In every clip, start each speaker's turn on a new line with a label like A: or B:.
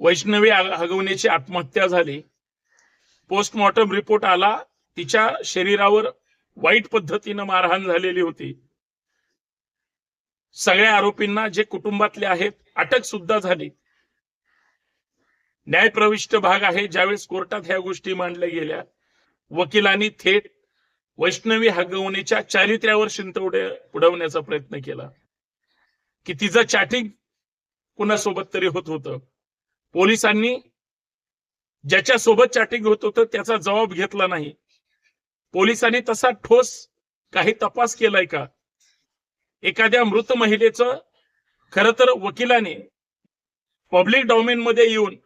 A: वैष्णवी आ- हगवण्याची आत्महत्या झाली. Postmortem report आला. तिच्या शरीरावर वाईट पद्धतीनं मारहाण झालेली होती. सगळ्या आरोपींना जे कुटुंबातले आहेत अटक सुद्धा झाली. न्यायप्रविष्ट भाग आहे ज्यावेळेस कोर्टात ह्या गोष्टी मांडल्या गेल्या. वकिलांनी थेट वैष्णवी हगवणीच्या चारित्र्यावर शिंतवडे उडवण्याचा प्रयत्न केला. की तिचं चॅटिंग कुणासोबत तरी होत होतं. पोलिसांनी ज्याच्या सोबत चॅटिंग होत होतं त्याचा जबाब घेतला नाही. पोलिसांनी तसा ठोस काही तपास केलाय का? एखाद्या मृत महिलेचं खर तर वकिलाने पब्लिक डॉमेन मध्ये येऊन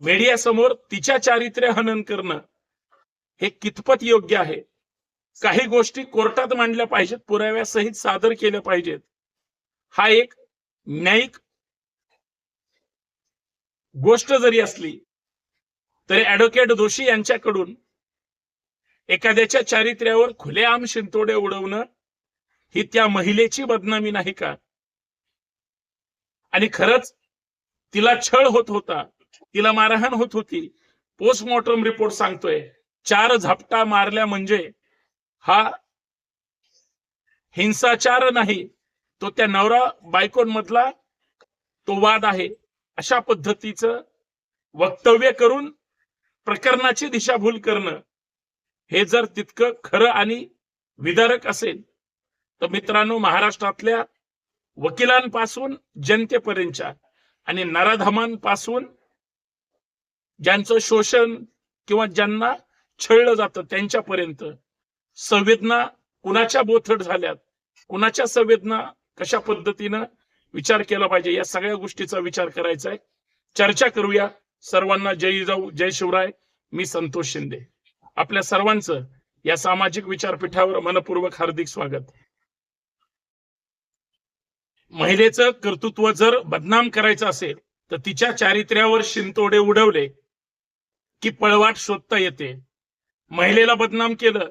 A: मीडियासमोर तिच्या चारित्र्य हनन करणं हे कितपत योग्य आहे? काही गोष्टी कोर्टात मांडल्या पाहिजेत पुराव्यासहित सादर केल्या पाहिजेत. हा एक न्यायिक गोष्ट जरी असली तरी ऍडव्होकेट दोषी यांच्याकडून एखाद्याच्या चारित्र्यावर खुलेआम शिंतोडे उडवणं ही त्या महिलेची बदनामी नाही का? आणि खरंच तिला छळ होत होता तिला मारहाण होत होती. पोस्टमॉर्टम रिपोर्ट सांगतोय चार झपटा मारल्या म्हणजे हा हिंसाचार नाही तो त्या नवरा बायकोंमधला तो वाद आहे. अशा पद्धतीचं वक्तव्य करून प्रकरणाची दिशाभूल करणं हे जर तितकं खरं आणि विदारक असेल तर मित्रांनो महाराष्ट्रातल्या वकिलांपासून जनतेपर्यंतच्या आणि नराधमांपासून ज्यांचं शोषण किंवा ज्यांना छळलं जातं त्यांच्यापर्यंत संवेदना कुणाच्या बोथट झाल्यात कुणाच्या संवेदना कशा पद्धतीनं विचार केला पाहिजे. या सगळ्या गोष्टीचा विचार करायचा आहे चर्चा करूया. सर्वांना जय जाऊ जय शिवराय. मी संतोष शिंदे. आपल्या सर्वांचं या सामाजिक विचारपीठावर मनपूर्वक हार्दिक स्वागत. महिलेचं कर्तृत्व जर बदनाम करायचं असेल तर तिच्या चारित्र्यावर शिंतोडे उडवले की पळवाट शोधता येते. महिलेला बदनाम केलं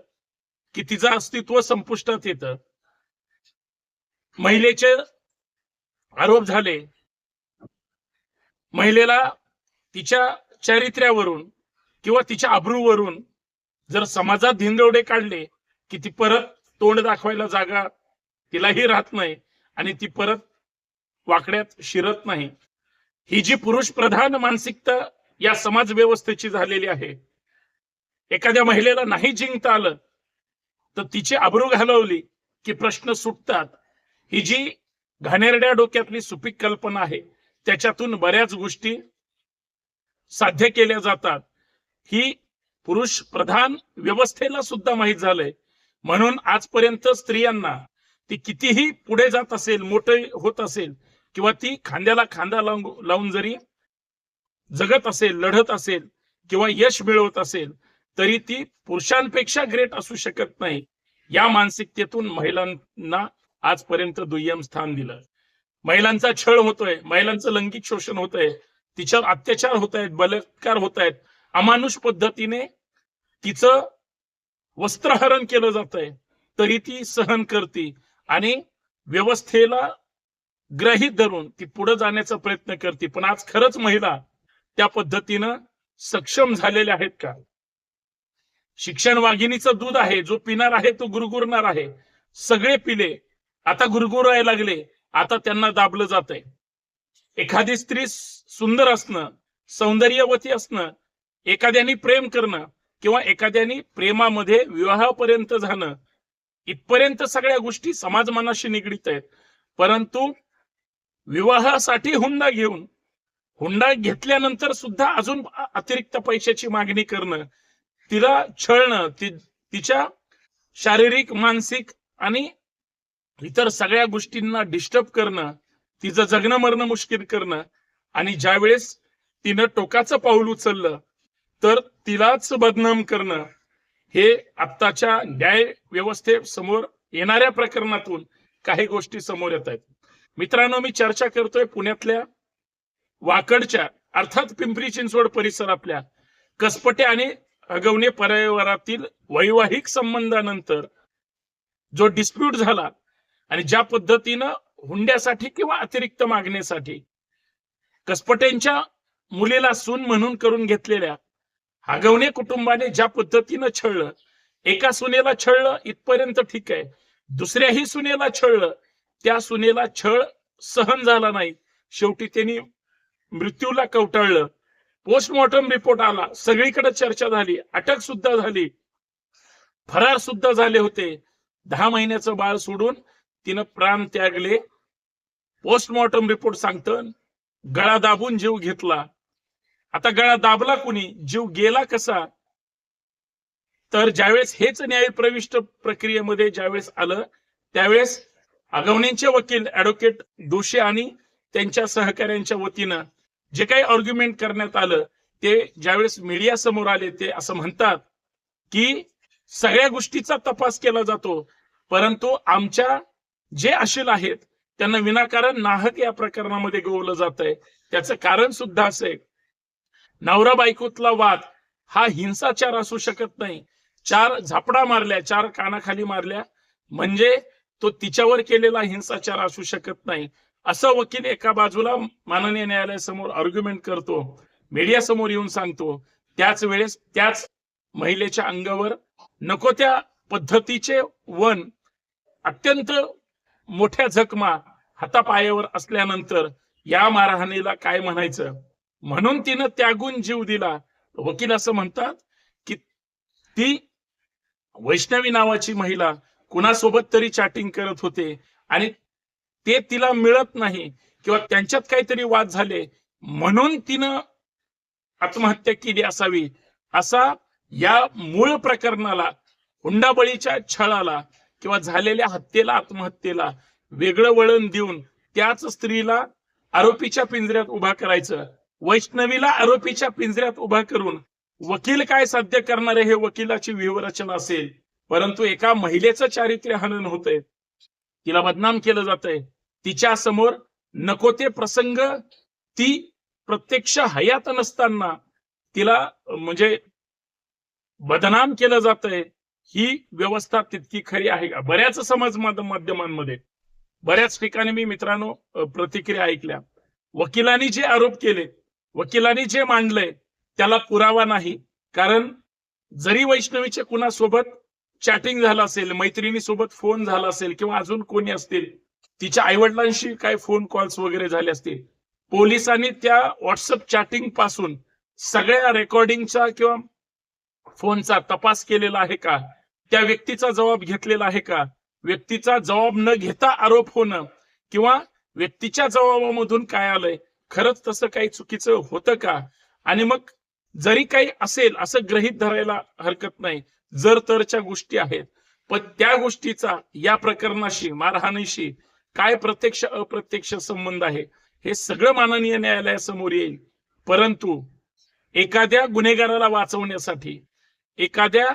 A: की तिचं अस्तित्व संपुष्टात येतं. महिलेचे आरोप झाले. महिलेला तिच्या चारित्र्यावरून किंवा तिच्या अब्रूवरून जर समाजात धिंदवडे काढले की ती परत तोंड दाखवायला जागा तिलाही राहत नाही आणि ती परत वाकड्यात शिरत नाही. ही जी पुरुष प्रधान मानसिकता या समाज व्यवस्थेची झालेली आहे. एखाद्या महिलेला नाही जिंकता आलं तर तिची अब्रू घालवली की प्रश्न सुटतात. ही जी घाणेरड्या डोक्यातली सुपीक कल्पना आहे. त्याच्यातून बऱ्याच गोष्टी साध्य केल्या जातात. ही पुरुष प्रधान व्यवस्थेला सुद्धा माहीत झालंय. म्हणून आजपर्यंत स्त्रियांना ती कितीही पुढे जात असेल मोठे होत असेल किंवा ती खांद्याला खांदा लावून लावून जरी जगत असेल लढत असेल किंवा यश मिळवत असेल तरी ती पुरुषांपेक्षा ग्रेट असू शकत नाही. या मानसिकतेतून महिलांना आजपर्यंत दुय्यम स्थान दिलं. महिलांचा छळ होतोय महिलांचं लैंगिक शोषण होतंय तिच्यावर अत्याचार होत आहेत बलात्कार होत आहेत अमानुष पद्धतीने तिचं वस्त्रहरण केलं जात आहे तरी ती सहन करते आणि व्यवस्थेला ग्रहित धरून ती पुढे जाण्याचा प्रयत्न करते. पण आज खरंच महिला त्या पद्धतीनं सक्षम झालेल्या आहेत का? शिक्षण वाघिणीचं दूध आहे जो पिणार आहे तो गुरगुरणार आहे. सगळे पिले आता गुरगुरायला लागले. आता त्यांना दाबलं जात आहे एखादी स्त्री सुंदर असणं सौंदर्यवती असणं एखाद्याने प्रेम करणं किंवा एखाद्याने प्रेमामध्ये विवाहापर्यंत जाणं इथपर्यंत सगळ्या गोष्टी समाजमानाशी निगडीत आहेत. परंतु विवाहासाठी हुंडा घेऊन हुंडा घेतल्यानंतर सुद्धा अजून अतिरिक्त पैशाची मागणी करणं तिला छळणं ती तिच्या शारीरिक मानसिक आणि इतर सगळ्या गोष्टींना डिस्टर्ब करणं तिचं जगणं मरणं मुश्किल करणं. आणि ज्या वेळेस तिनं टोकाचं पाऊल उचललं तर तिलाच बदनाम करणं हे आत्ताच्या न्याय व्यवस्थेसमोर येणाऱ्या प्रकरणातून काही गोष्टी समोर येत आहेत. मित्रांनो मी चर्चा करतोय पुण्यातल्या वाकडच्या अर्थात पिंपरी चिंचवड परिसरातल्या कसपटे आणि अगवणे परिवारातील वैवाहिक संबंधानंतर जो डिस्प्यूट झाला आणि ज्या पद्धतीनं हुंड्यासाठी किंवा अतिरिक्त मागणीसाठी कसपटेंच्या मुलीला सून म्हणून करून घेतलेल्या हागवणे कुटुंबाने ज्या पद्धतीनं छळलं एका सुनेला छळलं इथपर्यंत ठीक आहे. दुसऱ्याही सुनेला छळलं त्या सुनेला छळ सहन झाला नाही. शेवटी त्यांनी मृत्यूला कवटाळलं. पोस्टमॉर्टम रिपोर्ट आला. सगळीकडे चर्चा झाली. अटक सुद्धा झाली. फरार सुद्धा झाले होते. दहा महिन्याचं बाळ सोडून तिनं प्राण त्यागले. पोस्टमॉर्टम रिपोर्ट सांगतं गळा दाबून जीव घेतला. आता गळा दाबला कुणी? जीव गेला कसा? तर ज्यावेळेस हेच न्याय प्रविष्ट प्रक्रियेमध्ये ज्यावेळेस आलं त्यावेळेस आगवणींचे वकील ऍडव्होकेट दोषी आणि त्यांच्या सहकाऱ्यांच्या वतीनं जे काही आर्ग्युमेंट करण्यात आलं ते ज्यावेळेस मीडिया समोर आले ते असं म्हणतात की सगळ्या गोष्टीचा तपास केला जातो परंतु आमच्या जे अशील आहेत त्यांना विनाकारण नाहक या प्रकरणामध्ये गोवलं जात आहे त्याचं कारण सुद्धा असे नवरा बायकोतला वाद हा हिंसाचार असू शकत नाही. चार झापडा मारल्या चार कानाखाली मारल्या म्हणजे तो तिच्यावर केलेला हिंसाचार असू शकत नाही. असं वकील एका बाजूला माननीय न्यायालयासमोर आर्ग्युमेंट करतो मीडिया समोर येऊन सांगतो त्याच वेळेस त्याच महिलेच्या अंगावर नको त्या पद्धतीचे वन अत्यंत मोठ्या जखमा हातापायावर असल्यानंतर या मारहाणीला काय म्हणायचं? म्हणून तिनं त्यागून जीव दिला. वकील असं म्हणतात की ती वैष्णवी नावाची महिला कुणासोबत तरी चॅटिंग करत होते आणि ते तिला मिळत नाही किंवा त्यांच्यात काहीतरी वाद झाले म्हणून तिनं आत्महत्या केली असावी. असा या मूळ प्रकरणाला हुंडाबळीच्या छळाला किंवा झालेल्या हत्येला आत्महत्येला वेगळं वळण देऊन त्याच स्त्रीला आरोपीच्या पिंजऱ्यात उभा करायचं. वैष्णवीला आरोपीच्या पिंजऱ्यात उभा करून वकील काय साध्य करणारे हे वकिलाची व्यूहरचना असेल. परंतु एका महिलेचं चारित्र्य हनन होतंय. तिला बदनाम केलं जातंय. तिच्या समोर नको ते प्रसंग ती प्रत्यक्ष हयात नसताना तिला म्हणजे बदनाम केलं जातंय. ही व्यवस्था तितकी खरी आहे का? बऱ्याच समाज माध्यमांमध्ये बऱ्याच ठिकाणी मी मित्रांनो प्रतिक्रिया ऐकल्या. वकिलांनी जे आरोप केले वकिलांनी जे मांडलंय त्याला पुरावा नाही. कारण जरी वैष्णवीच्या कुणासोबत चॅटिंग झालं असेल मैत्रिणी सोबत फोन झाला असेल किंवा अजून कोणी असतील तिच्या आईवडिलांशी काय फोन कॉल्स वगैरे झाले असतील पोलिसांनी त्या व्हॉट्सअप चॅटिंगपासून सगळ्या रेकॉर्डिंगचा किंवा फोनचा तपास केलेला आहे का? त्या व्यक्तीचा जबाब घेतलेला आहे का? व्यक्तीचा जबाब न घेता आरोप होणं किंवा व्यक्तीच्या जबाबामधून काय आलंय? खरंच तसं काही चुकीचं होतं का? आणि मग जरी काही असेल असं ग्रहित धरायला हरकत नाही जर तरच्या गोष्टी आहेत पण त्या गोष्टीचा या प्रकरणाशी मारहाणीशी काय प्रत्यक्ष अप्रत्यक्ष संबंध आहे हे सगळं माननीय न्यायालयासमोर येईल. परंतु एखाद्या गुन्हेगाराला वाचवण्यासाठी एखाद्या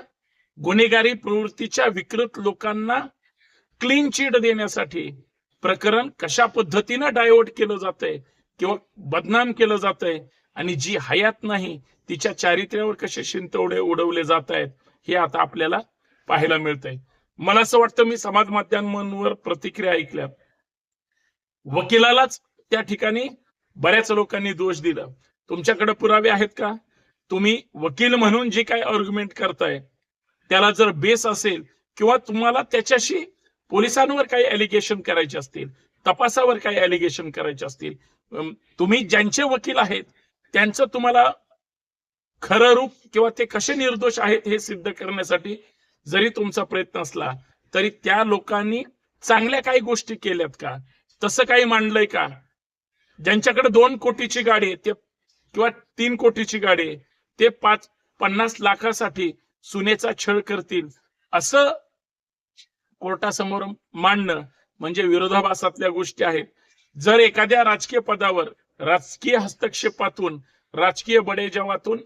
A: गुन्हेगारी प्रवृत्तीच्या विकृत लोकांना क्लीन चिट देण्यासाठी प्रकरण कशा पद्धतीनं डायव्हर्ट केलं जातंय किंवा बदनाम केलं जातंय आणि जी हयात नाही तिच्या चारित्र्यावर कसे शिंतवडे उडवले जात आहेत हे आता आपल्याला पाहायला मिळतंय. मला असं वाटतं मी समाज माध्यमांवर प्रतिक्रिया ऐकल्या. वकिलालाच त्या ठिकाणी बऱ्याच लोकांनी दोष दिला. तुमच्याकडे पुरावे आहेत का? तुम्ही वकील म्हणून जे काय आर्ग्युमेंट करताय त्याला जर बेस असेल किंवा तुम्हाला त्याच्याशी पोलिसांवर काही एलिगेशन करायचे असतील तपासावर काही एलिगेशन करायचे असतील तुम्ही ज्यांचे वकील आहेत त्यांचं तुम्हाला खरं रूप किंवा ते कसे निर्दोष आहेत हे सिद्ध करण्यासाठी जरी तुमचा प्रयत्न असला तरी त्या लोकांनी चांगल्या काही गोष्टी केल्यात का? तसं काही मांडलंय का? ज्यांच्याकडे दोन कोटीची गाडी आहे ते किंवा तीन कोटीची गाडी आहे ते पाच पन्नास लाखासाठी सुनेचा छळ करतील. असं कोर्टासमोर मांडणं म्हणजे विरोधाभासातल्या गोष्टी आहेत. जर एखाद्या राजकीय पदावर राजकीय हस्तक्षेपातून राजकीय बडेजावातून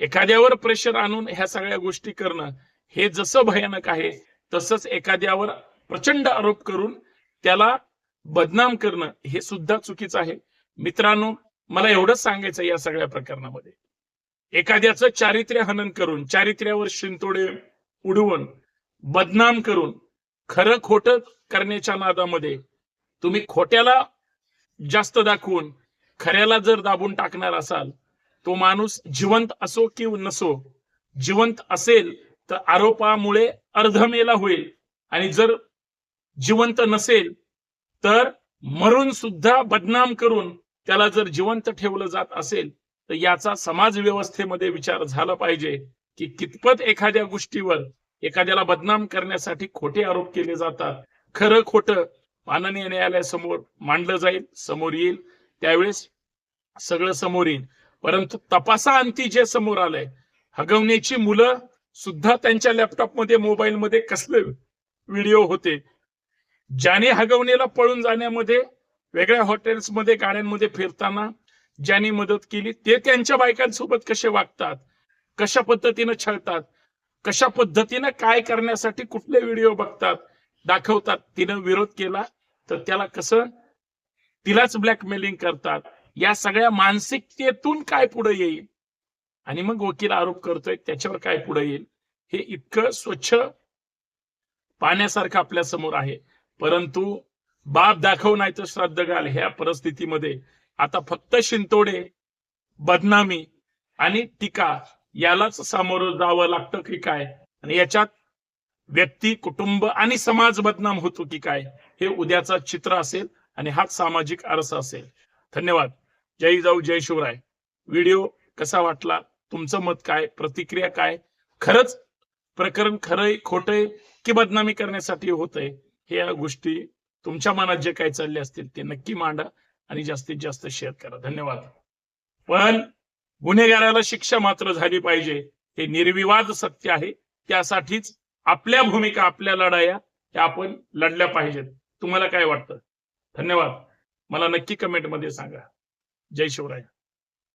A: एखाद्यावर प्रेशर आणून ह्या सगळ्या गोष्टी करणं हे जसं भयानक आहे तसंच एखाद्यावर प्रचंड आरोप करून त्याला बदनाम करणं हे सुद्धा चुकीचं आहे. मित्रांनो मला एवढंच सांगायचं या सगळ्या प्रकरणामध्ये. एखाद्याचं चारित्र्य हनन करून चारित्र्यावर शिंतोडे उडवून बदनाम करून खरं खोटं करण्याच्या नादामध्ये तुम्ही खोट्याला जास्त दाखवून खऱ्याला जर दाबून टाकणार असाल तो माणूस जिवंत असो कि नसो जिवंत असेल तर आरोपामुळे अर्धमेला होईल. आणि जर जिवंत नसेल तर मरून सुद्धा बदनाम करून त्याला जर जिवंत ठेवलं जात असेल तर याचा समाज व्यवस्थेमध्ये विचार झाला पाहिजे की कितपत एखाद्या गोष्टीवर एखाद्याला बदनाम करण्यासाठी खोटे आरोप केले जातात. खरं खोटं माननीय न्यायालयासमोर मांडलं जाईल समोर येईल त्यावेळेस सगळं समोर येईल. परंतु तपासाअंती जे समोर आलंय हगवण्याची मुलं सुद्धा त्यांच्या लॅपटॉपमध्ये मोबाईलमध्ये कसले व्हिडिओ होते? ज्याने हगवणेला पळून जाण्यामध्ये वेगळ्या हॉटेल्समध्ये गाड्यांमध्ये फिरताना ज्यांनी मदत केली ते त्यांच्या बायकांसोबत कसे वागतात? कशा पद्धतीनं छळतात? कशा पद्धतीनं काय करण्यासाठी कुठले व्हिडिओ बघतात? दाखवतात. तिनं विरोध केला तर त्याला कसं? तिलाच ब्लॅकमेलिंग करतात. या सगळ्या मानसिकतेतून काय पुढे येईल? आणि मग वकील आरोप करतोय त्याच्यावर काय पुढे येईल? हे इतकं स्वच्छ पाण्यासारखं आपल्यासमोर आहे. परंतु बाप दाखव नाही तर श्राद्ध घाल. ह्या परिस्थितीमध्ये आता फक्त शिंतोडे बदनामी आणि टीका यालाच सामोरं जावं लागतं की काय? आणि याच्यात व्यक्ती कुटुंब आणि समाज बदनाम होतो की काय? हे उद्याचा चित्र असेल आणि हाच सामाजिक आरसा असेल. धन्यवाद. जय जाऊ जय शिवराय. व्हिडिओ कसा वाटला? तुमचं मत काय? प्रतिक्रिया काय? खरंच प्रकरण खरंय खोटंय की बदनामी करण्यासाठी होतंय? हे या गोष्टी तुमच्या मनात जे काही चालले असतील ते नक्की मांडा. आणि जास्तीत जास्त शेअर करा. धन्यवाद. पण गुन्हेगाराला शिक्षा मात्र झाली पाहिजे. हे निर्विवाद सत्य आहे. त्यासाठीच आपल्या भूमिका आपल्या लढाया त्या आपण लढल्या पाहिजेत. तुम्हाला काय वाटतं? धन्यवाद. मला नक्की कमेंटमध्ये सांगा. जय शिवराय.